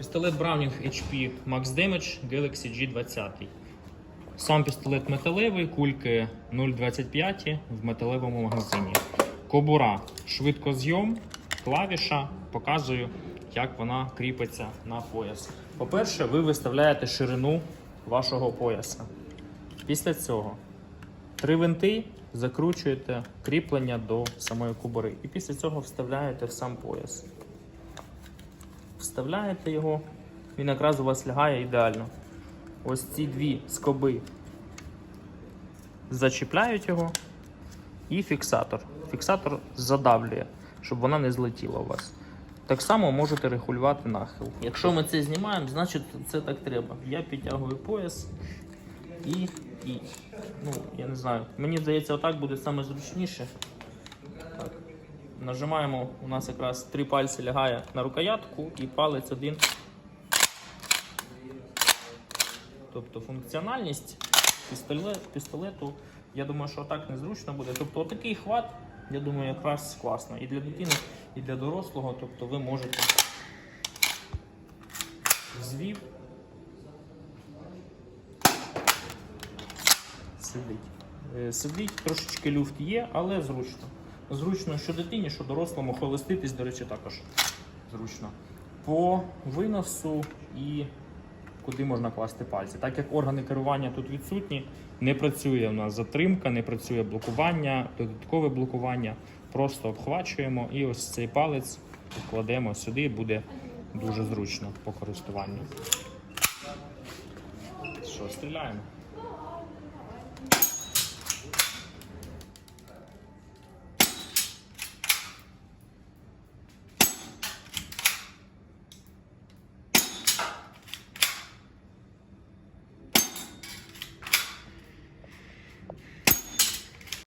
Пістолет Browning HP Max Damage Galaxy G20. Сам пістолет металевий, кульки 0,25 в металевому магазині. Кобура, швидкозйом, клавіша. Показую, як вона кріпиться на пояс. По-перше, ви виставляєте ширину вашого пояса. Після цього три винти закручуєте кріплення до самої кобури. І після цього вставляєте в сам пояс. Вставляєте його, він якраз у вас лягає ідеально. Ось ці дві скоби зачіпляють його і фіксатор. Фіксатор задавлює, щоб вона не злетіла у вас. Так само можете регулювати нахил. Якщо ми це знімаємо, значить це так треба. Я підтягую пояс і. і ну, я не знаю. Мені здається, отак буде саме зручніше. Нажимаємо, у нас якраз три пальці лягає на рукоятку і палець один. Тобто функціональність пістолет, пістолету, я думаю, що так незручно буде. Тобто отакий хват, я думаю, якраз класно. І для дитини, і для дорослого. Тобто ви можете звів. Сидить. Е, Сидить, трошечки люфт є, але зручно. Зручно що дитині, що дорослому холоститись, до речі, також зручно. По виносу і куди можна класти пальці. Так як органи керування тут відсутні, не працює у нас затримка, не працює блокування, додаткове блокування. Просто обхвачуємо і ось цей палець кладемо сюди, буде дуже зручно по користуванню. Що, стріляємо?